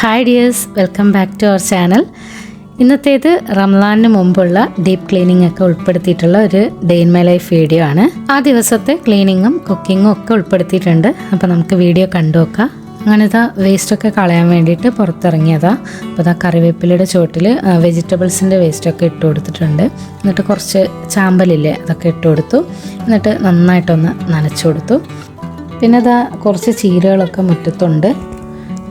Hi dears welcome back to our channel ഇന്നത്തേത് റംലാനിന് മുമ്പുള്ള deep cleaning ഒക്കെ ഉൾപ്പെടുത്തിയിട്ടുള്ള ഒരു day in my life video ആണ്. ആ ദിവസത്തെ ക്ലീനിങ്ങും കുക്കിങ്ങും ഒക്കെ ഉൾപ്പെടുത്തിയിട്ടുണ്ട്. അപ്പോൾ നമുക്ക് വീഡിയോ കണ്ടു നോക്കാം അങ്ങനെ ഇതാ വേസ്റ്റൊക്കെ കളയാൻ വേണ്ടിയിട്ട് പുറത്തിറങ്ങിയതാ. അപ്പോൾ ഇതാ കറിവേപ്പിലയുടെ ചുവട്ടിൽ വെജിറ്റബിൾസിന്റെ വേസ്റ്റൊക്കെ ഇട്ട് കൊടുത്തിട്ടുണ്ട്. എന്നിട്ട് കുറച്ച് ചാമ്പലില്ലേ അതൊക്കെ ഇട്ട് കൊടുത്തു. എന്നിട്ട് നന്നായിട്ടൊന്ന് നനച്ചു കൊടുത്തു. പിന്നെ ഇതാ കുറച്ച് ചീരകളൊക്കെ മുറ്റത്തുണ്ട്.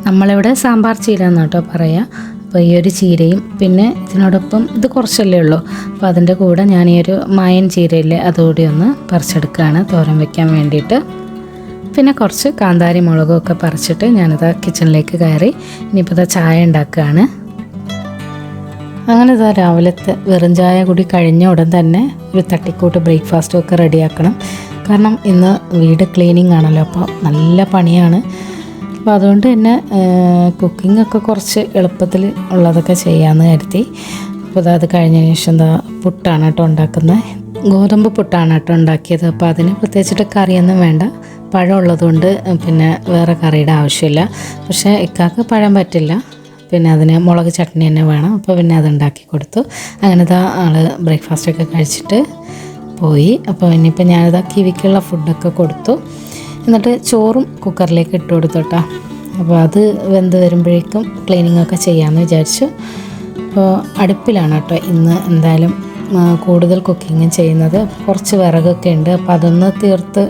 നമ്മളിവിടെ സാമ്പാർ ചീര എന്നാണ് കേട്ടോ പറയുക അപ്പോൾ ഈ ഒരു ചീരയും പിന്നെ ഇതിനോടൊപ്പം ഇത് കുറച്ചല്ലേ ഉള്ളൂ. അപ്പോൾ അതിന്റെ കൂടെ ഞാൻ ഈ ഒരു മായൻ ചീരയില്ലേ അതുകൂടി ഒന്ന് പറിച്ചെടുക്കുകയാണ് തോരൻ വയ്ക്കാൻ വേണ്ടിയിട്ട്. പിന്നെ കുറച്ച് കാന്താരി മുളകും ഒക്കെ പറിച്ചിട്ട് ഞാനിത് കിച്ചണിലേക്ക് കയറി ഇനിയിപ്പോൾ ഇതാ ചായ ഉണ്ടാക്കുകയാണ്. അങ്ങനെ ഇതാ രാവിലത്തെ വെറും ചായ കൂടി കഴിഞ്ഞ ഉടൻ തന്നെ ഒരു തട്ടിക്കൂട്ട് ബ്രേക്ക്ഫാസ്റ്റും ഒക്കെ റെഡിയാക്കണം കാരണം ഇന്ന് വീട് ക്ലീനിങ് ആണല്ലോ അപ്പോൾ നല്ല പണിയാണ്. അപ്പോൾ അതുകൊണ്ട് തന്നെ കുക്കിംഗ് ഒക്കെ കുറച്ച് എളുപ്പത്തിൽ ഉള്ളതൊക്കെ ചെയ്യാമെന്ന് കരുതി. അപ്പോൾ അത് കഴിഞ്ഞതിന് ശേഷം എന്താ പുട്ടാണ് കേട്ടോ ഉണ്ടാക്കുന്നത്. ഗോതമ്പ് പുട്ടാണ് കേട്ടോ ഉണ്ടാക്കിയത്. അപ്പോൾ അതിന് പ്രത്യേകിച്ചിട്ട് കറിയൊന്നും വേണ്ട. പഴം ഉള്ളതുകൊണ്ട് പിന്നെ വേറെ കറിയുടെ ആവശ്യമില്ല. പക്ഷേ ഇക്കാക്ക് പഴം പറ്റില്ല. പിന്നെ അതിന് മുളക് ചട്നി തന്നെ വേണം. അപ്പോൾ പിന്നെ അത് ഉണ്ടാക്കി കൊടുത്തു. അങ്ങനത്തെ ആൾ ബ്രേക്ക്ഫാസ്റ്റൊക്കെ കഴിച്ചിട്ട് പോയി. അപ്പോൾ ഇനിയിപ്പോൾ ഞാനിതാ കിവിക്കുള്ള ഫുഡൊക്കെ കൊടുത്തു. എന്നിട്ട് ചോറും കുക്കറിലേക്ക് ഇട്ട് കൊടുത്തോട്ടാ അപ്പോൾ അത് വെന്ത് വരുമ്പോഴേക്കും ക്ലീനിങ് ഒക്കെ ചെയ്യാമെന്ന് വിചാരിച്ചു. അപ്പോൾ അടുപ്പിലാണ് കേട്ടോ ഇന്ന് എന്തായാലും കൂടുതൽ കുക്കിങ് ചെയ്യുന്നത്. കുറച്ച് വിറകൊക്കെ ഉണ്ട്. അപ്പോൾ അതൊന്ന് തീർത്ത്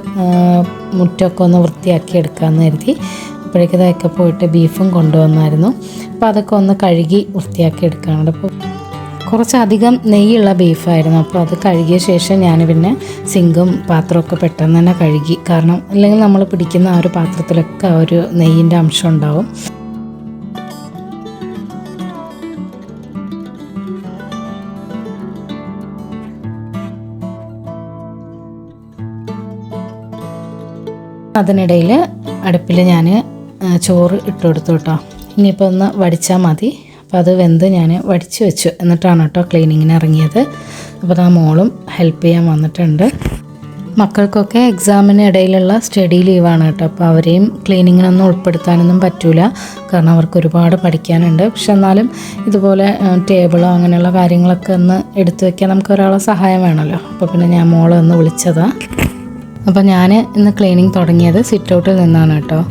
മുറ്റമൊക്കെ ഒന്ന് വൃത്തിയാക്കി എടുക്കാമെന്ന് കരുതി. അപ്പോഴേക്കും ഇതൊക്കെ പോയിട്ട് ബീഫും കൊണ്ടുവന്നായിരുന്നു. അപ്പോൾ അതൊക്കെ ഒന്ന് കഴുകി വൃത്തിയാക്കി എടുക്കാനുണ്ട്. അപ്പോൾ കുറച്ചധികം നെയ്യുള്ള ബീഫായിരുന്നു. അപ്പോൾ അത് കഴുകിയ ശേഷം ഞാൻ പിന്നെ സിങ്കും പാത്രമൊക്കെ പെട്ടെന്ന് തന്നെ കഴുകി. കാരണം അല്ലെങ്കിൽ നമ്മൾ പിടിക്കുന്ന ആ ഒരു പാത്രത്തിലൊക്കെ ആ ഒരു നെയ്യിന്റെ അംശം ഉണ്ടാവും. അതിനിടയിൽ അടുപ്പിൽ ഞാൻ ചോറ് ഇട്ട് കൊടുത്തു കേട്ടോ. ഇനിയിപ്പോൾ ഒന്ന് വടിച്ചാൽ മതി. അപ്പോൾ അത് വെന്ത് ഞാൻ വടിച്ച് വെച്ചു. എന്നിട്ടാണ് കേട്ടോ ക്ലീനിങ്ങിന് ഇറങ്ങിയത്. അപ്പോൾ ആ മോളും ഹെൽപ്പ് ചെയ്യാൻ വന്നിട്ടുണ്ട്. മക്കൾക്കൊക്കെ എക്സാമിന് ഇടയിലുള്ള സ്റ്റഡി ലീവാണ് കേട്ടോ. അപ്പോൾ അവരെയും ക്ലീനിങ്ങിനൊന്നും ഉൾപ്പെടുത്താനൊന്നും പറ്റൂല. കാരണം അവർക്ക് ഒരുപാട് പഠിക്കാനുണ്ട്. പക്ഷെ എന്നാലും ഇതുപോലെ ടേബിളോ അങ്ങനെയുള്ള കാര്യങ്ങളൊക്കെ ഒന്ന് എടുത്തു വയ്ക്കാൻ നമുക്ക് ഒരാളെ സഹായം വേണമല്ലോ. അപ്പോൾ പിന്നെ ഞാൻ മോളെ ഒന്ന് വിളിച്ചതാണ് അപ്പോൾ ഞാൻ ഇന്ന് ക്ലീനിങ് തുടങ്ങിയത് സിറ്റ് ഔട്ടിൽ നിന്നാണ് കേട്ടോ.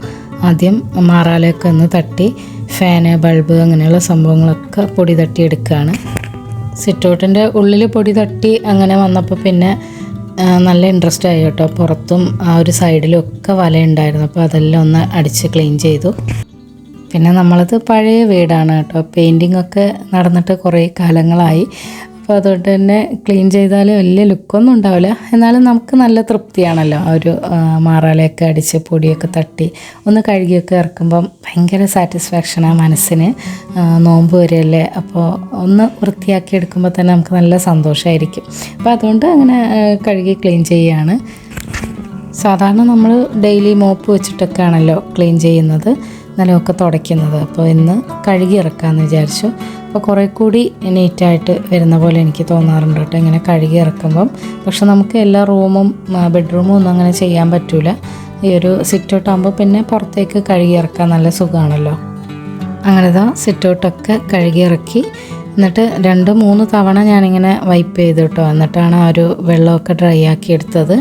ആദ്യം മാറാലയൊക്കെ ഒന്ന് തട്ടി ഫാന് ബൾബ് അങ്ങനെയുള്ള സംഭവങ്ങളൊക്കെ പൊടി തട്ടി എടുക്കുകയാണ്. സിറ്റൗട്ടിന്റെ ഉള്ളിൽ പൊടി തട്ടി അങ്ങനെ വന്നപ്പോൾ പിന്നെ നല്ല ഇൻട്രസ്റ്റ് ആയി കേട്ടോ. പുറത്തും ആ ഒരു സൈഡിലും ഒക്കെ വലയുണ്ടായിരുന്നു അപ്പോൾ അതെല്ലാം ഒന്ന് അടിച്ച് ക്ലീൻ ചെയ്തു. പിന്നെ നമ്മളത് പഴയ വീടാണ് കേട്ടോ. പെയിന്റിംഗ് ഒക്കെ നടന്നിട്ട് കുറേ കാലങ്ങളായി. അപ്പോൾ അതുകൊണ്ട് തന്നെ ക്ലീൻ ചെയ്താൽ വലിയ ലുക്കൊന്നും ഉണ്ടാവില്ല. എന്നാലും നമുക്ക് നല്ല തൃപ്തിയാണല്ലോ ആ ഒരു മാറാലയൊക്കെ അടിച്ച് പൊടിയൊക്കെ തട്ടി ഒന്ന് കഴുകിയൊക്കെ ഇറക്കുമ്പം ഭയങ്കര സാറ്റിസ്ഫാക്ഷനാണ് മനസ്സിന്. നോമ്പ് വരെയല്ലേ? അപ്പോൾ ഒന്ന് വൃത്തിയാക്കി എടുക്കുമ്പോൾ തന്നെ നമുക്ക് നല്ല സന്തോഷമായിരിക്കും അപ്പോൾ അതുകൊണ്ട് അങ്ങനെ കഴുകി ക്ലീൻ ചെയ്യുകയാണ് സാധാരണ നമ്മൾ ഡെയിലി മോപ്പ് വെച്ചിട്ടൊക്കെ ആണല്ലോ ക്ലീൻ ചെയ്യുന്നത്. നിലമൊക്കെ തുടയ്ക്കുന്നത്. അപ്പോൾ ഇന്ന് കഴുകി ഇറക്കാമെന്ന് വിചാരിച്ചു. അപ്പോൾ കുറേ കൂടി നീറ്റായിട്ട് വരുന്ന പോലെ എനിക്ക് തോന്നാറുണ്ട് കേട്ടോ. ഇങ്ങനെ കഴുകി ഇറക്കുമ്പം. പക്ഷെ നമുക്ക് എല്ലാ റൂമും ബെഡ്റൂമും ഒന്നും അങ്ങനെ ചെയ്യാൻ പറ്റൂല. ഈ ഒരു സിറ്റ് ഔട്ട് ആകുമ്പോൾ പിന്നെ പുറത്തേക്ക് കഴുകി ഇറക്കാൻ നല്ല സുഖമാണല്ലോ അങ്ങനെ ഇതാ സിറ്റ് ഔട്ടൊക്കെ കഴുകി ഇറക്കി. എന്നിട്ട് രണ്ട് മൂന്ന് തവണ ഞാനിങ്ങനെ വൈപ്പ് ചെയ്തു കേട്ടോ. എന്നിട്ടാണ് ആ ഒരു വെള്ളമൊക്കെ ഡ്രൈ ആക്കി എടുത്തത്.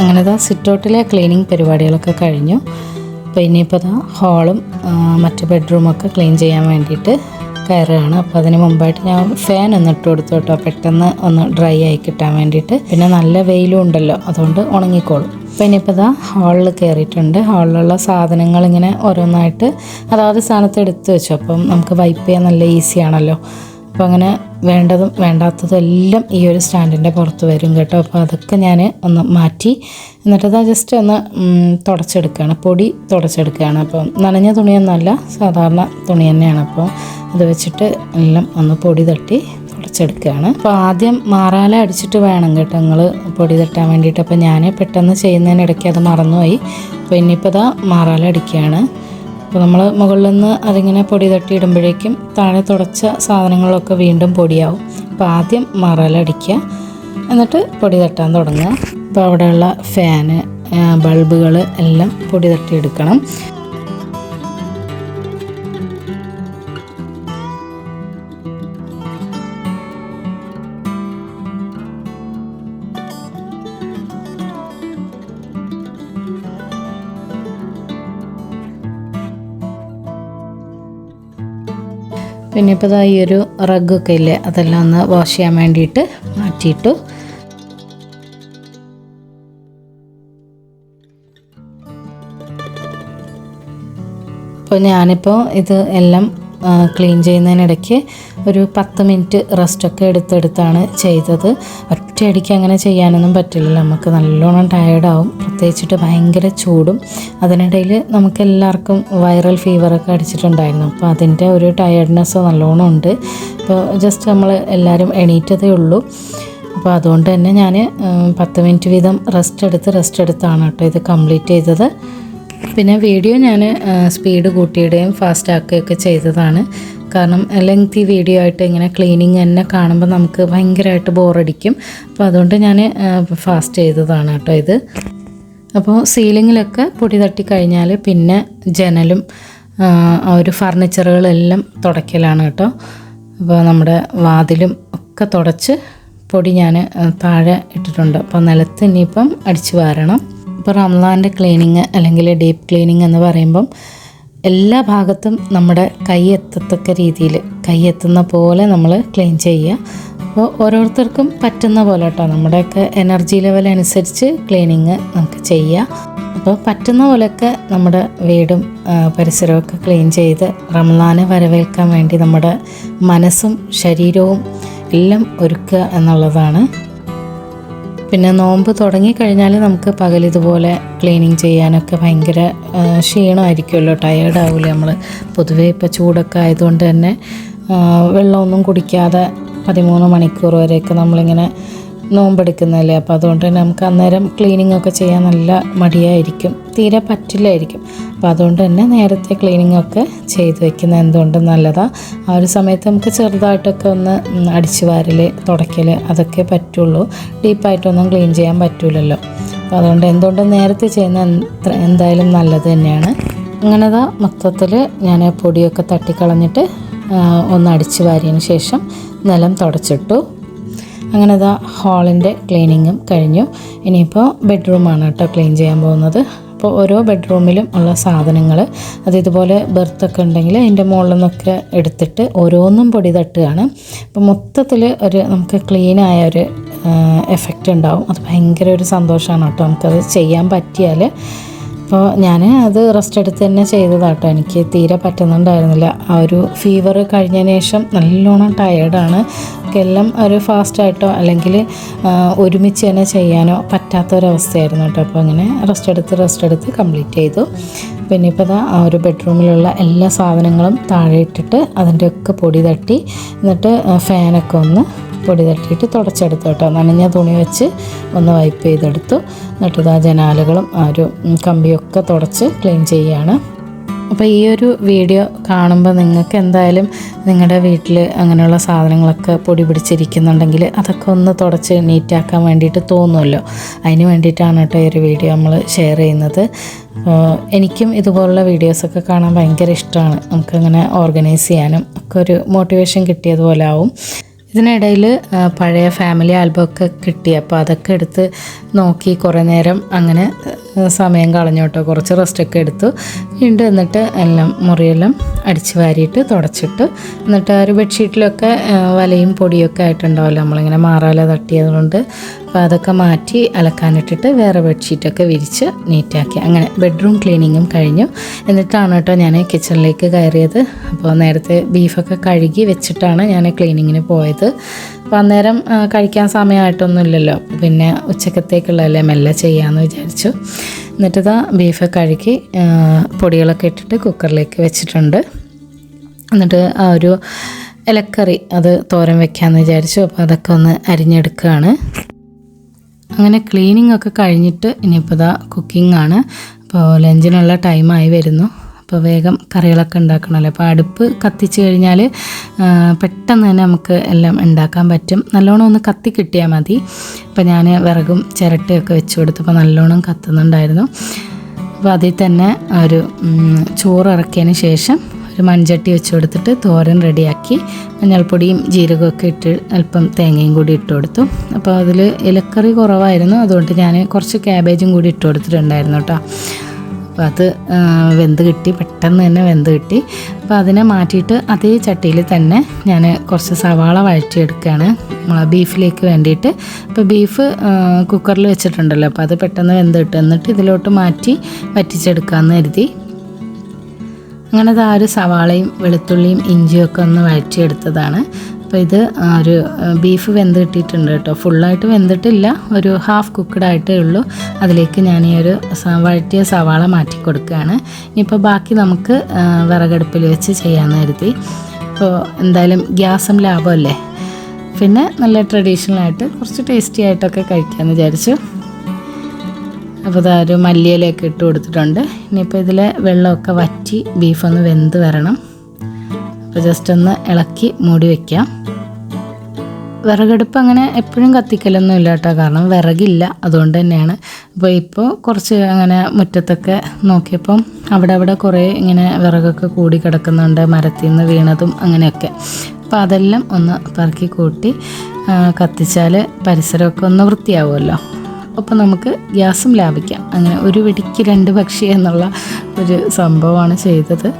അങ്ങനെ ഇതാ സിറ്റൗട്ടിലെ ക്ലീനിങ് പരിപാടികളൊക്കെ കഴിഞ്ഞു. അപ്പോൾ ഇനിയിപ്പോൾ ഇതാ ഹാളും മറ്റ് ബെഡ്റൂമൊക്കെ ക്ലീൻ ചെയ്യാൻ വേണ്ടിയിട്ട് കയറുകയാണ്. അപ്പോൾ അതിന് മുമ്പായിട്ട് ഞാൻ ഫാൻ ഒന്ന് ഇട്ട് കൊടുത്തു കേട്ടോ. പെട്ടെന്ന് ഒന്ന് ഡ്രൈ ആയി കിട്ടാൻ വേണ്ടിയിട്ട്. പിന്നെ നല്ല വെയിലും ഉണ്ടല്ലോ അതുകൊണ്ട് ഉണങ്ങിക്കോളും. അപ്പോൾ ഇനിയിപ്പോൾ ഇതാ ഹാളിൽ കയറിയിട്ടുണ്ട്. ഹാളിലുള്ള സാധനങ്ങൾ ഇങ്ങനെ ഓരോന്നായിട്ട് അതാത് സ്ഥാനത്ത് എടുത്തു വെച്ചു. അപ്പം നമുക്ക് വൈപ്പ് ചെയ്യാൻ നല്ല ഈസി ആണല്ലോ അപ്പോൾ അങ്ങനെ വേണ്ടതും വേണ്ടാത്തതും എല്ലാം ഈ ഒരു സ്റ്റാൻഡിന്റെ പുറത്ത് വരും കേട്ടോ. അപ്പോൾ അതൊക്കെ ഞാൻ ഒന്ന് മാറ്റി. എന്നിട്ട് അത് ജസ്റ്റ് ഒന്ന് തുടച്ചെടുക്കുകയാണ്. പൊടി തുടച്ചെടുക്കുകയാണ്. അപ്പോൾ നനഞ്ഞ തുണിയൊന്നുമല്ല സാധാരണ തുണി തന്നെയാണ്. അപ്പോൾ അത് വെച്ചിട്ട് എല്ലാം ഒന്ന് പൊടി തട്ടി തുടച്ചെടുക്കുകയാണ്. അപ്പോൾ ആദ്യം മാറാല അടിച്ചിട്ട് വേണം കേട്ടോ നിങ്ങൾ പൊടി തട്ടാൻ വേണ്ടിയിട്ട്. അപ്പോൾ ഞാൻ പെട്ടെന്ന് ചെയ്യുന്നതിനിടയ്ക്ക് അത് മറന്നുപോയി. അപ്പോൾ ഇനിയിപ്പോൾ ഇതാ മാറാല അടിക്കുകയാണ്. അപ്പോൾ നമ്മൾ മുകളിൽ നിന്ന് അതിങ്ങനെ പൊടി തട്ടി ഇടുമ്പോഴേക്കും താഴെ തുടച്ച സാധനങ്ങളൊക്കെ വീണ്ടും പൊടിയാവും. അപ്പോൾ ആദ്യം മറലടിക്കുക. എന്നിട്ട് പൊടി തട്ടാൻ തുടങ്ങുക. അപ്പോൾ അവിടെയുള്ള ഫാന് ബൾബുകൾ എല്ലാം പൊടി തട്ടിയെടുക്കണം. പിന്നെ ഇപ്പോൾ ഇതാ ഈ ഒരു റഗ്ഗൊക്കെ ഇല്ലേ അതെല്ലാം ഒന്ന് വാഷ് ചെയ്യാൻ വേണ്ടിയിട്ട് മാറ്റിയിട്ടു. അപ്പോൾ ഞാനിപ്പോൾ ഇത് എല്ലാം ക്ലീൻ ചെയ്യുന്നതിനിടയ്ക്ക് ഒരു പത്ത് മിനിറ്റ് റെസ്റ്റൊക്കെ എടുത്തെടുത്താണ് ചെയ്തത്. ഒറ്റയടിക്ക് അങ്ങനെ ചെയ്യാനൊന്നും പറ്റില്ല നമുക്ക് നല്ലോണം ടയേർഡാവും പ്രത്യേകിച്ചിട്ട് ഭയങ്കര ചൂടും. അതിനിടയിൽ നമുക്ക് എല്ലാവർക്കും വൈറൽ ഫീവറൊക്കെ അടിച്ചിട്ടുണ്ടായിരുന്നു. അപ്പോൾ അതിന്റെ ഒരു ടയേർഡ്നെസ് നല്ലോണം ഉണ്ട്. അപ്പോൾ ജസ്റ്റ് നമ്മൾ എല്ലാവരും എണീറ്റതേ ഉള്ളൂ. അപ്പോൾ അതുകൊണ്ട് തന്നെ ഞാൻ പത്ത് മിനിറ്റ് വീതം റെസ്റ്റ് എടുത്ത് റെസ്റ്റ് എടുത്താണ് കേട്ടോ ഇത് കംപ്ലീറ്റ് ചെയ്തത്. പിന്നെ വീഡിയോ ഞാൻ സ്പീഡ് കൂട്ടിയിടുകയും ഫാസ്റ്റ് ആക്കുകയൊക്കെ ചെയ്തതാണ്. കാരണം ലെങ്തി വീഡിയോ ആയിട്ട് ഇങ്ങനെ ക്ലീനിങ് തന്നെ കാണുമ്പോൾ നമുക്ക് ഭയങ്കരമായിട്ട് ബോറടിക്കും അപ്പോൾ അതുകൊണ്ട് ഞാൻ ഫാസ്റ്റ് ചെയ്തതാണ് കേട്ടോ ഇത്. അപ്പോൾ സീലിങ്ങിലൊക്കെ പൊടി തട്ടി കഴിഞ്ഞാൽ പിന്നെ ജനലും ആ ഒരു ഫർണിച്ചറുകളെല്ലാം തുടയ്ക്കലാണ് കേട്ടോ. അപ്പോൾ നമ്മുടെ വാതിലും ഒക്കെ തുടച്ച് പൊടി ഞാൻ താഴെ ഇട്ടിട്ടുണ്ട്. അപ്പോൾ നിലത്ത് ഇനിയിപ്പം അടിച്ചു വാരണം. ഇപ്പോൾ റംലാന്റെ ക്ലീനിങ് അല്ലെങ്കിൽ ഡീപ്പ് ക്ലീനിങ് എന്ന് പറയുമ്പം എല്ലാ ഭാഗത്തും നമ്മുടെ കൈ എത്തത്തക്ക രീതിയിൽ കൈ എത്തുന്ന പോലെ നമ്മൾ ക്ലീൻ ചെയ്യുക. അപ്പോൾ ഓരോരുത്തർക്കും പറ്റുന്ന പോലെ കേട്ടോ. നമ്മുടെയൊക്കെ എനർജി ലെവൽ അനുസരിച്ച് ക്ലീനിങ് നമുക്ക് ചെയ്യാം അപ്പോൾ പറ്റുന്ന പോലെയൊക്കെ നമ്മുടെ വീടും പരിസരമൊക്കെ ക്ലീൻ ചെയ്ത് റംലാനെ വരവേൽക്കാൻ വേണ്ടി നമ്മുടെ മനസ്സും ശരീരവും എല്ലാം ഒരുക്കുക എന്നുള്ളതാണ് പിന്നെ നോമ്പ് തുടങ്ങിക്കഴിഞ്ഞാൽ നമുക്ക് പകൽ ഇതുപോലെ ക്ലീനിങ് ചെയ്യാനൊക്കെ ഭയങ്കര ക്ഷീണമായിരിക്കുമല്ലോ. ടയേർഡ് ആവില്ലേ നമ്മൾ പൊതുവേ ഇപ്പോൾ ചൂടൊക്കെ ആയതുകൊണ്ട് തന്നെ വെള്ളമൊന്നും കുടിക്കാതെ പതിമൂന്ന് മണിക്കൂർ വരെയൊക്കെ നമ്മളിങ്ങനെ നോമ്പെടുക്കുന്നതല്ലേ അപ്പോൾ അതുകൊണ്ട് തന്നെ നമുക്ക് അന്നേരം ക്ലീനിങ് ഒക്കെ ചെയ്യാൻ നല്ല മടിയായിരിക്കും. തീരെ പറ്റില്ലായിരിക്കും. അപ്പോൾ അതുകൊണ്ട് തന്നെ നേരത്തെ ക്ലീനിങ് ഒക്കെ ചെയ്ത് വെക്കുന്നത് എന്തുകൊണ്ടും നല്ലതാണ് ആ ഒരു സമയത്ത് നമുക്ക് ചെറുതായിട്ടൊക്കെ ഒന്ന് അടിച്ചു വാരൽ തുടയ്ക്കൽ അതൊക്കെ പറ്റുള്ളൂ. ഡീപ്പായിട്ടൊന്നും ക്ലീൻ ചെയ്യാൻ പറ്റില്ലല്ലോ അപ്പോൾ അതുകൊണ്ട് എന്തുകൊണ്ടും നേരത്തെ ചെയ്യുന്ന എന്തായാലും നല്ലത് തന്നെയാണ്. അങ്ങനെതാ മൊത്തത്തിൽ ഞാൻ പൊടിയൊക്കെ തട്ടിക്കളഞ്ഞിട്ട് ഒന്ന് അടിച്ചു വാരിയതിന് ശേഷം നിലം തുടച്ചിട്ടു. അങ്ങനെ ഇതാ ഹാളിന്റെ ക്ലീനിങ്ങും കഴിഞ്ഞു. ഇനിയിപ്പോൾ ബെഡ്റൂമാണ് കേട്ടോ ക്ലീൻ ചെയ്യാൻ പോകുന്നത്. അപ്പോൾ ഓരോ ബെഡ്റൂമിലും ഉള്ള സാധനങ്ങൾ അത് ഇതുപോലെ ബെർത്തൊക്കെ ഉണ്ടെങ്കിൽ അതിന്റെ മുകളിൽ നിന്നൊക്കെ എടുത്തിട്ട് ഓരോന്നും പൊടി തട്ടുകയാണ്. അപ്പോൾ മൊത്തത്തിൽ ഒരു നമുക്ക് ക്ലീനായ ഒരു എഫക്റ്റ് ഉണ്ടാവും. അത് ഭയങ്കര ഒരു സന്തോഷമാണ് കേട്ടോ. നമുക്കത് ചെയ്യാൻ പറ്റിയാൽ അപ്പോൾ ഞാൻ അത് റെസ്റ്റ് എടുത്ത് തന്നെ ചെയ്തതാട്ടോ. എനിക്ക് തീരെ പറ്റുന്നുണ്ടായിരുന്നില്ല. ആ ഒരു ഫീവർ കഴിഞ്ഞ ശേഷം നല്ലോണം ടയേർഡാണ് എല്ലാം ഒരു ഫാസ്റ്റായിട്ടോ അല്ലെങ്കിൽ ഒരുമിച്ച് തന്നെ ചെയ്യാനോ പറ്റാത്തൊരവസ്ഥയായിരുന്നു കേട്ടോ. അപ്പോൾ അങ്ങനെ റെസ്റ്റ് എടുത്ത് റെസ്റ്റ് എടുത്ത് കംപ്ലീറ്റ് ചെയ്തു. പിന്നെ ഇപ്പോൾ ദാ ആ ഒരു ബെഡ്റൂമിലുള്ള എല്ലാ സാധനങ്ങളും താഴെ ഇട്ടിട്ട് അതിന്റെയൊക്കെ പൊടി തട്ടി എന്നിട്ട് ഫാനൊക്കെ ഒന്ന് പൊടി തട്ടിയിട്ട് തുടച്ചെടുത്തു കേട്ടോ. നനഞ്ഞ തുണി വെച്ച് ഒന്ന് വൈപ്പ് ചെയ്തെടുത്തു. എന്നിട്ട് ആ ജനാലുകളും ആ ഒരു കമ്പിയൊക്കെ തുടച്ച് ക്ലീൻ ചെയ്യുകയാണ് അപ്പോൾ ഈ ഒരു വീഡിയോ കാണുമ്പോൾ നിങ്ങൾക്ക് എന്തായാലും നിങ്ങളുടെ വീട്ടിൽ അങ്ങനെയുള്ള സാധനങ്ങളൊക്കെ പൊടി പിടിച്ചിരിക്കുന്നുണ്ടെങ്കിൽ അതൊക്കെ ഒന്ന് തുടച്ച് നീറ്റാക്കാൻ വേണ്ടിയിട്ട് തോന്നുമല്ലോ. അതിന് വേണ്ടിയിട്ടാണ് കേട്ടോ ഈ ഒരു വീഡിയോ നമ്മൾ ഷെയർ ചെയ്യുന്നത്. എനിക്കും ഇതുപോലുള്ള വീഡിയോസൊക്കെ കാണാൻ ഭയങ്കര ഇഷ്ടമാണ്. നമുക്കങ്ങനെ ഓർഗനൈസ് ചെയ്യാനും ഒക്കെ ഒരു മോട്ടിവേഷൻ കിട്ടിയതുപോലെ ആവും. ഇതിനിടയിൽ പഴയ ഫാമിലി ആൽബമൊക്കെ കിട്ടി. അപ്പോൾ അതൊക്കെ എടുത്ത് നോക്കി കുറേ നേരം അങ്ങനെ സമയം കളഞ്ഞു കേട്ടോ കുറച്ച് റെസ്റ്റൊക്കെ എടുത്തു. വീണ്ടും എന്നിട്ട് എല്ലാം മുറിയെല്ലാം അടിച്ച് വാരിയിട്ട് തുടച്ചിട്ട്. എന്നിട്ട് ആ ഒരു ബെഡ്ഷീറ്റിലൊക്കെ വലയും പൊടിയൊക്കെ ആയിട്ടുണ്ടാവില്ല. നമ്മളിങ്ങനെ മാറാല തട്ടിയതുകൊണ്ട് അപ്പോൾ അതൊക്കെ മാറ്റി അലക്കാനിട്ടിട്ട് വേറെ ബെഡ്ഷീറ്റൊക്കെ വിരിച്ച് നീറ്റാക്കി. അങ്ങനെ ബെഡ്റൂം ക്ലീനിങ്ങും കഴിഞ്ഞു. എന്നിട്ടാണ് കേട്ടോ ഞാൻ കിച്ചണിലേക്ക് കയറിയത്. അപ്പോൾ നേരത്തെ ബീഫൊക്കെ കഴുകി വെച്ചിട്ടാണ് ഞാൻ ക്ലീനിങ്ങിന് പോയത്. അപ്പോൾ അന്നേരം കഴിക്കാൻ സമയമായിട്ടൊന്നുമില്ലല്ലോ. പിന്നെ ഉച്ചക്കത്തേക്കുള്ളതല്ലേ മെല്ലെ ചെയ്യാമെന്ന് വിചാരിച്ചു. എന്നിട്ടിതാ ബീഫ് കഴുകി പൊടികളൊക്കെ ഇട്ടിട്ട് കുക്കറിലേക്ക് വെച്ചിട്ടുണ്ട്. എന്നിട്ട് ആ ഒരു ഇലക്കറി അത് തോരൻ വെക്കാമെന്ന് വിചാരിച്ചു. അപ്പോൾ അതൊക്കെ ഒന്ന് അരിഞ്ഞെടുക്കുകയാണ്. അങ്ങനെ ക്ലീനിങ് ഒക്കെ കഴിഞ്ഞിട്ട് ഇനിയിപ്പോൾ ഇതാ കുക്കിംഗ് ആണ് അപ്പോൾ ലഞ്ചിനുള്ള ടൈമായി വരുന്നു. അപ്പോൾ വേഗം കറികളൊക്കെ ഉണ്ടാക്കണമല്ലോ. അപ്പോൾ അടുപ്പ് കത്തിച്ച് കഴിഞ്ഞാൽ പെട്ടെന്ന് തന്നെ നമുക്ക് എല്ലാം ഉണ്ടാക്കാൻ പറ്റും. നല്ലോണം ഒന്ന് കത്തി കിട്ടിയാൽ മതി. അപ്പോൾ ഞാൻ വിറകും ചിരട്ടയൊക്കെ വെച്ച് കൊടുത്തപ്പോൾ നല്ലോണം കത്തുന്നുണ്ടായിരുന്നു. അപ്പോൾ അതിൽ തന്നെ ഒരു ചോറ് ഇറക്കിയതിന് ശേഷം ഒരു മൺചട്ടി വെച്ച് കൊടുത്തിട്ട് തോരൻ റെഡിയാക്കി മഞ്ഞൾപ്പൊടിയും ജീരകമൊക്കെ ഇട്ട് അല്പം തേങ്ങയും കൂടി ഇട്ട് കൊടുത്തു. അപ്പോൾ അതിൽ ഇലക്കറി കുറവായിരുന്നു. അതുകൊണ്ട് ഞാൻ കുറച്ച് ക്യാബേജും കൂടി ഇട്ട് കൊടുത്തിട്ടുണ്ടായിരുന്നു കേട്ടോ. അപ്പോൾ അത് വെന്ത് കിട്ടി. പെട്ടെന്ന് തന്നെ വെന്ത് കിട്ടി. അപ്പോൾ അതിനെ മാറ്റിയിട്ട് അതേ ചട്ടിയിൽ തന്നെ ഞാൻ കുറച്ച് സവാള വഴറ്റിയെടുക്കുകയാണ് ബീഫിലേക്ക് വേണ്ടിയിട്ട്. അപ്പോൾ ബീഫ് കുക്കറിൽ വെച്ചിട്ടുണ്ടല്ലോ. അപ്പോൾ അത് പെട്ടെന്ന് വെന്ത് കിട്ടും. എന്നിട്ട് ഇതിലോട്ട് മാറ്റി വറ്റിച്ചെടുക്കാമെന്ന് കരുതി. അങ്ങനെ ആ ഒരു സവാളയും വെളുത്തുള്ളിയും ഇഞ്ചിയും ഒക്കെ ഒന്ന് വഴറ്റിയെടുത്തതാണ്. അപ്പോൾ ഇത് ഒരു ബീഫ് വെന്ത് കിട്ടിയിട്ടുണ്ട് കേട്ടോ. ഫുള്ളായിട്ട് വെന്തിട്ടില്ല. ഒരു ഹാഫ് കുക്ക്ഡ് ആയിട്ടേ ഉള്ളൂ. അതിലേക്ക് ഞാൻ ഈ ഒരു വഴറ്റിയ സവാള മാറ്റി കൊടുക്കുകയാണ്. ഇനിയിപ്പോൾ ബാക്കി നമുക്ക് വിറകടുപ്പിൽ വെച്ച് ചെയ്യാമെന്ന് കരുതി. ഇപ്പോൾ എന്തായാലും ഗ്യാസും ലാഭമല്ലേ? പിന്നെ നല്ല ട്രഡീഷണൽ ആയിട്ട് കുറച്ച് ടേസ്റ്റി ആയിട്ടൊക്കെ കഴിക്കാമെന്ന് വിചാരിച്ചു. അപ്പോൾ ഇതാ ഒരു മല്ലിയിലൊക്കെ ഇട്ട് കൊടുത്തിട്ടുണ്ട്. ഇനിയിപ്പോൾ ഇതിലെ വെള്ളമൊക്കെ വറ്റി ബീഫൊന്ന് വെന്ത് വരണം. അപ്പോൾ ജസ്റ്റ് ഒന്ന് ഇളക്കി മൂടി വയ്ക്കാം വിറകടുപ്പ് അങ്ങനെ എപ്പോഴും കത്തിക്കലൊന്നും ഇല്ല കേട്ടോ. കാരണം വിറകില്ല അതുകൊണ്ട് തന്നെയാണ്. അപ്പോൾ ഇപ്പോൾ കുറച്ച് അങ്ങനെ മുറ്റത്തൊക്കെ നോക്കിയപ്പം അവിടെ അവിടെ കുറേ ഇങ്ങനെ വിറകൊക്കെ കൂടി കിടക്കുന്നുണ്ട് മരത്തിൽ നിന്ന് വീണതും അങ്ങനെയൊക്കെ. അപ്പോൾ അതെല്ലാം ഒന്ന് പറക്കി കൂട്ടി കത്തിച്ചാൽ പരിസരമൊക്കെ ഒന്ന് വൃത്തിയാവുമല്ലോ. അപ്പോൾ നമുക്ക് ഗ്യാസും ലാഭിക്കാം. അങ്ങനെ ഒരു വെടിക്ക് രണ്ട് പക്ഷി എന്നുള്ള ഒരു സംഭവമാണ് ചെയ്തത്.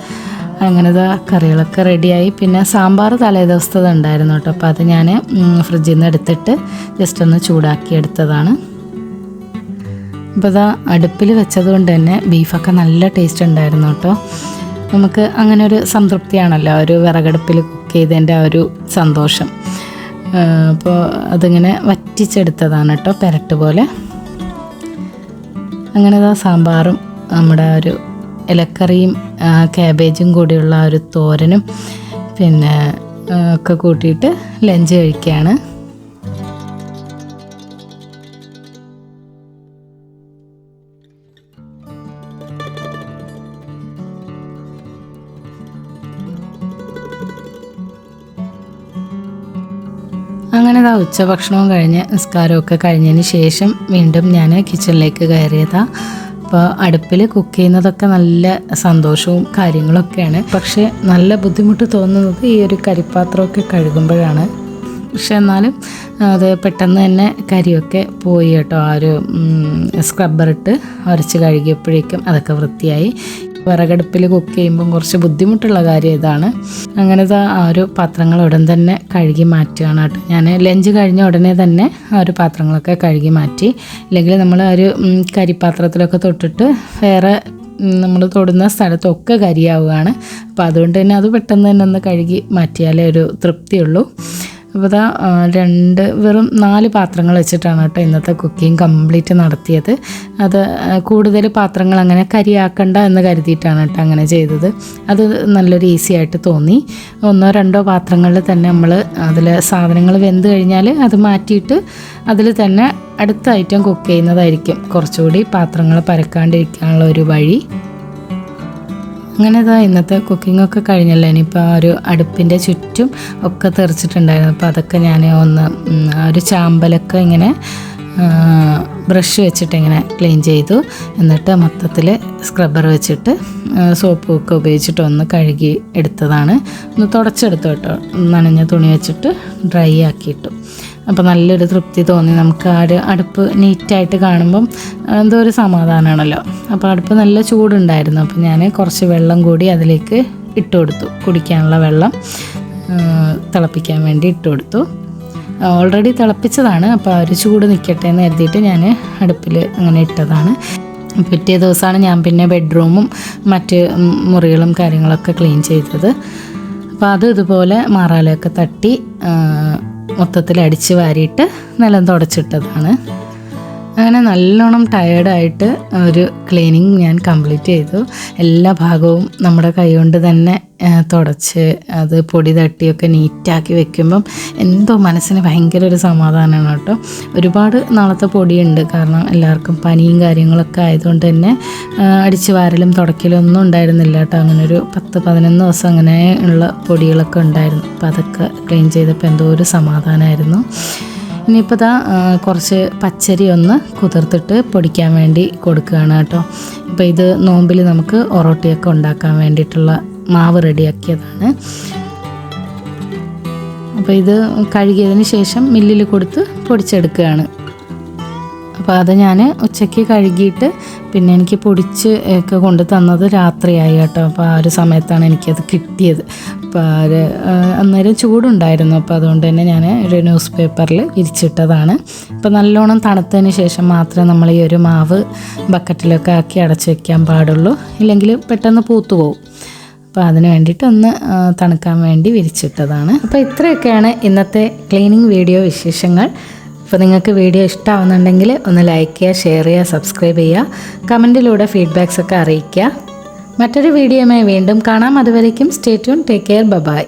അങ്ങനെ ദാ കറികളൊക്കെ റെഡിയായി. പിന്നെ സാമ്പാർ തലേ ദിവസത്തത് ഉണ്ടായിരുന്നു കേട്ടോ. അപ്പോൾ അത് ഞാൻ ഫ്രിഡ്ജിൽ നിന്ന് എടുത്തിട്ട് ജസ്റ്റ് ഒന്ന് ചൂടാക്കി എടുത്തതാണ്. അപ്പോൾ ഇതാ അടുപ്പിൽ വെച്ചത് കൊണ്ട് തന്നെ ബീഫൊക്കെ നല്ല ടേസ്റ്റ് ഉണ്ടായിരുന്നു കേട്ടോ. നമുക്ക് അങ്ങനെ ഒരു സംതൃപ്തിയാണല്ലോ ഒരു വിറകടുപ്പിൽ കുക്ക് ചെയ്തതിന്റെ ആ ഒരു സന്തോഷം. അപ്പോൾ അതിങ്ങനെ വറ്റിച്ചെടുത്തതാണ് കേട്ടോ പെരട്ട് പോലെ. അങ്ങനെ ഇതാ സാമ്പാറും നമ്മുടെ ഒരു ഇലക്കറിയും ക്യാബേജും കൂടിയുള്ള ഒരു തോരനും പിന്നെ ഒക്കെ കൂട്ടിയിട്ട് ലഞ്ച് കഴിക്കുകയാണ്. അങ്ങനെ ആ ഉച്ചഭക്ഷണവും കഴിഞ്ഞ് നിസ്കാരമൊക്കെ കഴിഞ്ഞതിന് ശേഷം വീണ്ടും ഞാൻ കിച്ചണിലേക്ക് കയറിയതാണ് അപ്പോൾ അടുപ്പിൽ കുക്ക് ചെയ്യുന്നതൊക്കെ നല്ല സന്തോഷവും കാര്യങ്ങളൊക്കെയാണ്. പക്ഷേ നല്ല ബുദ്ധിമുട്ട് തോന്നുന്നത് ഈ ഒരു കരിപ്പാത്രമൊക്കെ കഴുകുമ്പോഴാണ്. പക്ഷെ എന്നാലും അത് പെട്ടെന്ന് തന്നെ കരിയൊക്കെ പോയി കേട്ടോ. ആ ഒരു സ്ക്രബ്ബർ ഇട്ട് ഉരച്ച് കഴുകിയപ്പോഴേക്കും അതൊക്കെ വൃത്തിയായി. വിറകടുപ്പിൽ കുക്ക് ചെയ്യുമ്പം കുറച്ച് ബുദ്ധിമുട്ടുള്ള കാര്യം ഇതാണ്. അങ്ങനത്തെ ആ ഒരു പാത്രങ്ങൾ ഉടൻ തന്നെ കഴുകി മാറ്റുകയാണ് കേട്ടോ. ഞാൻ ലഞ്ച് കഴിഞ്ഞ ഉടനെ തന്നെ ആ ഒരു പാത്രങ്ങളൊക്കെ കഴുകി മാറ്റി. അല്ലെങ്കിൽ നമ്മൾ ഒരു കരിപ്പാത്രത്തിലൊക്കെ തൊട്ടിട്ട് വേറെ നമ്മൾ തൊടുന്ന സ്ഥലത്തൊക്കെ കരിയാവുകയാണ്. അപ്പോൾ അതുകൊണ്ട് തന്നെ അത് പെട്ടെന്ന് തന്നെ ഒന്ന് കഴുകി മാറ്റിയാലേ ഒരു തൃപ്തിയുള്ളൂ. അപ്പോൾ ഇതാ രണ്ട് വെറും നാല് പാത്രങ്ങൾ വെച്ചിട്ടാണ് കേട്ടോ ഇന്നത്തെ കുക്കിംഗ് കംപ്ലീറ്റ് നടത്തിയത്. അത് കൂടുതൽ പാത്രങ്ങൾ അങ്ങനെ കരിയാക്കണ്ട എന്ന് കരുതിയിട്ടാണ് കേട്ടോ അങ്ങനെ ചെയ്തത്. അത് നല്ലൊരു ഈസി ആയിട്ട് തോന്നി. ഒന്നോ രണ്ടോ പാത്രങ്ങളിൽ തന്നെ നമ്മൾ അതിൽ സാധനങ്ങൾ വെന്ത് കഴിഞ്ഞാൽ അത് മാറ്റിയിട്ട് അതിൽ തന്നെ അടുത്ത ഐറ്റം കുക്ക് ചെയ്യുന്നതായിരിക്കും. കുറച്ചുകൂടി പാത്രങ്ങൾ പരക്കാണ്ടിരിക്കാനുള്ള ഒരു വഴി. അങ്ങനെ ഇതാ ഇന്നത്തെ കുക്കിംഗ് ഒക്കെ കഴിഞ്ഞല്ലോ? ഇനിയിപ്പോൾ ആ ഒരു അടുപ്പിന്റെ ചുറ്റും ഒക്കെ തെറിച്ചിട്ടുണ്ടായിരുന്നു. അപ്പോൾ അതൊക്കെ ഞാൻ ഒന്ന് ഒരു ചാമ്പലൊക്കെ ഇങ്ങനെ ബ്രഷ് വെച്ചിട്ട് ഇങ്ങനെ ക്ലീൻ ചെയ്തു. എന്നിട്ട് മൊത്തത്തിൽ സ്ക്രബ്ബർ വെച്ചിട്ട് സോപ്പ് ഒക്കെ ഉപയോഗിച്ചിട്ട് ഒന്ന് കഴുകി എടുത്തതാണ്. ഒന്ന് തുടച്ചെടുത്തു കേട്ടോ. നനഞ്ഞ തുണി വെച്ചിട്ട് ഡ്രൈ ആക്കിയിട്ടു. അപ്പോൾ നല്ലൊരു തൃപ്തി തോന്നി. നമുക്ക് ആ ഒരു അടുപ്പ് നീറ്റായിട്ട് കാണുമ്പം എന്തോ ഒരു സമാധാനമാണല്ലോ അപ്പോൾ അടുപ്പ് നല്ല ചൂടുണ്ടായിരുന്നു. അപ്പോൾ ഞാൻ കുറച്ച് വെള്ളം കൂടി അതിലേക്ക് ഇട്ട് കൊടുത്തു കുടിക്കാനുള്ള വെള്ളം തിളപ്പിക്കാൻ വേണ്ടി ഇട്ട് കൊടുത്തു ഓൾറെഡി തിളപ്പിച്ചതാണ്. അപ്പോൾ ആ ഒരു ചൂട് നിൽക്കട്ടെ എന്ന് കരുതിയിട്ട് ഞാൻ അടുപ്പിൽ അങ്ങനെ ഇട്ടതാണ്. പിറ്റേ ദിവസമാണ് ഞാൻ പിന്നെ ബെഡ്റൂമും മറ്റ് മുറികളും കാര്യങ്ങളൊക്കെ ക്ലീൻ ചെയ്തത്. അപ്പോൾ അത് ഇതുപോലെ മാറാലയൊക്കെ തട്ടി മൊത്തത്തിൽ അടിച്ച് വാരിയിട്ട് നിലം തുടച്ചിട്ടതാണ്. അങ്ങനെ നല്ലോണം ടയേർഡായിട്ട് ഒരു ക്ലീനിങ് ഞാൻ കംപ്ലീറ്റ് ചെയ്തു. എല്ലാ ഭാഗവും നമ്മുടെ കൈകൊണ്ട് തന്നെ തുടച്ച് അത് പൊടി തട്ടിയൊക്കെ നീറ്റാക്കി വെക്കുമ്പം എന്തോ മനസ്സിന് ഭയങ്കര ഒരു സമാധാനമാണ് കേട്ടോ. ഒരുപാട് നാളത്തെ പൊടിയുണ്ട്. കാരണം എല്ലാവർക്കും പനിയും കാര്യങ്ങളൊക്കെ ആയതുകൊണ്ട് തന്നെ അടിച്ചു വാരലും തുടക്കലും ഒന്നും ഉണ്ടായിരുന്നില്ല കേട്ടോ. അങ്ങനെ ഒരു പത്ത് പതിനൊന്ന് ദിവസം അങ്ങനെ ഉള്ള പൊടികളൊക്കെ ഉണ്ടായിരുന്നു. അപ്പോൾ അതൊക്കെ ക്ലീൻ ചെയ്തപ്പോൾ എന്തോ ഒരു സമാധാനമായിരുന്നു. ഇനിയിപ്പോൾ ഇതാ കുറച്ച് പച്ചരി ഒന്ന് കുതിർത്തിട്ട് പൊടിക്കാൻ വേണ്ടി കൊടുക്കുകയാണ് കേട്ടോ. ഇപ്പോൾ ഇത് നോമ്പിൽ നമുക്ക് ഒറോട്ടിയൊക്കെ ഉണ്ടാക്കാൻ വേണ്ടിയിട്ടുള്ള മാവ് റെഡിയാക്കിയതാണ്. അപ്പോൾ ഇത് കഴുകിയതിന് ശേഷം മില്ലിൽ കൊടുത്ത് പൊടിച്ചെടുക്കുകയാണ്. അപ്പോൾ അത് ഞാൻ ഉച്ചയ്ക്ക് കഴുകിയിട്ട് പിന്നെ എനിക്ക് പൊടിച്ച് ഒക്കെ കൊണ്ട് തന്നത് രാത്രിയായി കേട്ടോ. അപ്പോൾ ആ ഒരു സമയത്താണ് എനിക്കത് കിട്ടിയത്. അപ്പോൾ ആ, അന്നേരം ചൂടുണ്ടായിരുന്നു. അപ്പോൾ അതുകൊണ്ട് തന്നെ ഞാൻ ഒരു ന്യൂസ് പേപ്പറിൽ ഇരിച്ചിട്ടതാണ്. അപ്പോൾ നല്ലോണം തണുത്തതിന് ശേഷം മാത്രമേ നമ്മൾ ഈ ഒരു മാവ് ബക്കറ്റിലൊക്കെ ആക്കി അടച്ചു വയ്ക്കാൻ പാടുള്ളൂ. ഇല്ലെങ്കിൽ പെട്ടെന്ന് പൂത്തു പോകും അപ്പോൾ അതിന് വേണ്ടിയിട്ട് ഒന്ന് തണുക്കാൻ വേണ്ടി വിരിച്ചിട്ടതാണ്. അപ്പോൾ ഇത്രയൊക്കെയാണ് ഇന്നത്തെ ക്ലീനിങ് വീഡിയോ വിശേഷങ്ങൾ. അപ്പോൾ നിങ്ങൾക്ക് വീഡിയോ ഇഷ്ടമാവുന്നുണ്ടെങ്കിൽ ഒന്ന് ലൈക്ക് ചെയ്യുക ഷെയർ ചെയ്യുക സബ്സ്ക്രൈബ് ചെയ്യുക കമന്റിലൂടെ ഫീഡ്ബാക്സ് ഒക്കെ അറിയിക്കുക. മറ്റൊരു വീഡിയോയുമായി വീണ്ടും കാണാം. അതുവരേക്കും stay tune take care bye-bye